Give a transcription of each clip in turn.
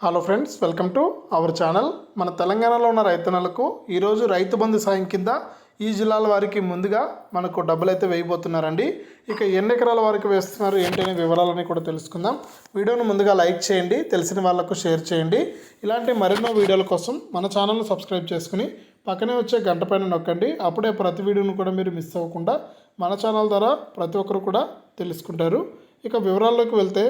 Hello friends welcome to our channel మన తెలంగాణలో ఉన్న రైతన్నలకు ఈరోజు రైతు బంధు సాయం కింద ఈ జిల్లాల వారికి ముందుగా మనకు డబ్బులు అయితే వేయబోతున్నారండి. ఇక ఎన్ని ఎకరాల వారికి వేస్తున్నారు ఏంటనే వివరాలని కూడా తెలుసుకుందాం. వీడియోను ముందుగా లైక్ చేయండి తెలిసిన వాళ్ళకు షేర్ చేయండి. ఇలాంటి మరెన్నో వీడియోల కోసం మన ఛానల్ను సబ్స్క్రైబ్ చేసుకుని పక్కనే వచ్చే గంట పైన నొక్కండి. అప్పుడే ప్రతి వీడియోను కూడా మీరు మిస్ అవ్వకుండా మన ఛానల్ ద్వారా ప్రతి ఒక్కరు కూడా తెలుసుకుంటారు. ఇక వివరాల్లోకి వెళ్తే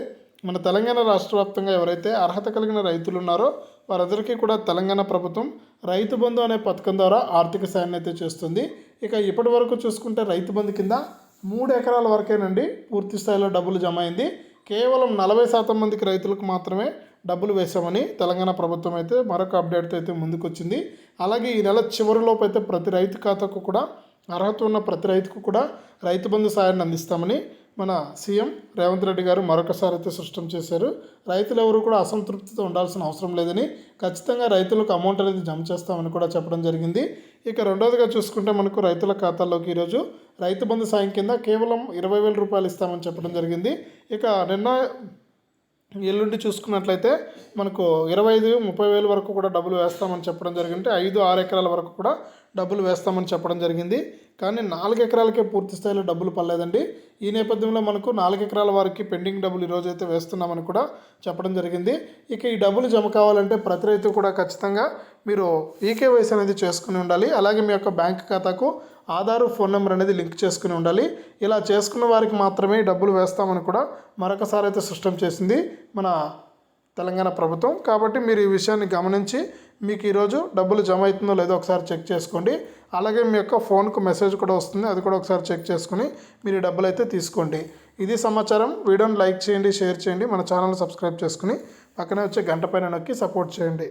మన తెలంగాణ రాష్ట్ర వ్యాప్తంగా ఎవరైతే అర్హత కలిగిన రైతులు ఉన్నారో వారందరికీ కూడా తెలంగాణ ప్రభుత్వం రైతు బంధు అనే పథకం ద్వారా ఆర్థిక సాయాన్ని అయితే చేస్తుంది. ఇక ఇప్పటి వరకు చూసుకుంటే రైతు బంధు కింద మూడు ఎకరాల వరకేనండి పూర్తి స్థాయిలో డబ్బులు జమ అయింది. కేవలం నలభై శాతం మందికి రైతులకు మాత్రమే డబ్బులు వేశామని తెలంగాణ ప్రభుత్వం అయితే మరొక అప్డేట్తో అయితే ముందుకొచ్చింది. అలాగే ఈ నెల చివరిలోపు అయితే ప్రతి రైతు ఖాతాకు కూడా అర్హత ఉన్న ప్రతి రైతుకు కూడా రైతు బంధు సాయాన్ని అందిస్తామని మన సీఎం రేవంత్ రెడ్డి గారు మరొకసారి అయితే స్పష్టం చేశారు. రైతులు ఎవరు కూడా అసంతృప్తితో ఉండాల్సిన అవసరం లేదని ఖచ్చితంగా రైతులకు అమౌంట్ అనేది జమ చేస్తామని కూడా చెప్పడం జరిగింది. ఇక రెండవదిగా చూసుకుంటే మనకు రైతుల ఖాతాల్లోకి ఈరోజు రైతు బంధు సాయం కింద కేవలం ఇరవై వేల రూపాయలు ఇస్తామని చెప్పడం జరిగింది. ఇక నిన్న ఎల్లుండి చూసుకున్నట్లయితే మనకు ఇరవై ఐదు ముప్పై వేల వరకు కూడా డబ్బులు వేస్తామని చెప్పడం జరిగింది. ఐదు ఆరు ఎకరాల వరకు కూడా డబ్బులు వేస్తామని చెప్పడం జరిగింది. కానీ నాలుగు ఎకరాలకే పూర్తి స్థాయిలో డబ్బులు పడలేదండి. ఈ నేపథ్యంలో మనకు నాలుగు ఎకరాల వారికి పెండింగ్ డబ్బులు ఈరోజు అయితే వేస్తున్నామని కూడా చెప్పడం జరిగింది. ఇక ఈ డబ్బులు జమ కావాలంటే ప్రతి రైతు కూడా ఖచ్చితంగా మీరు ఈకేవైసీ అనేది చేసుకుని ఉండాలి. అలాగే మీ యొక్క బ్యాంక్ ఖాతాకు ఆధార్ ఫోన్ నెంబర్ అనేది లింక్ చేసుకుని ఉండాలి. ఇలా చేసుకున్న వారికి మాత్రమే డబ్బులు వేస్తామని కూడా మరొకసారి అయితే స్పష్టం చేసింది మన తెలంగాణ ప్రభుత్వం. కాబట్టి మీరు ఈ విషయాన్ని గమనించి మీకు ఈరోజు డబ్బులు జమ అవుతుందో లేదో ఒకసారి చెక్ చేసుకోండి. అలాగే మీ యొక్క ఫోన్కు మెసేజ్ కూడా వస్తుంది. అది కూడా ఒకసారి చెక్ చేసుకుని మీరు డబ్బులు అయితే తీసుకోండి. ఇది సమాచారం. వీడియోని లైక్ చేయండి షేర్ చేయండి. మన ఛానల్ సబ్స్క్రైబ్ చేసుకుని పక్కనే వచ్చే గంట పైన నొక్కి సపోర్ట్ చేయండి.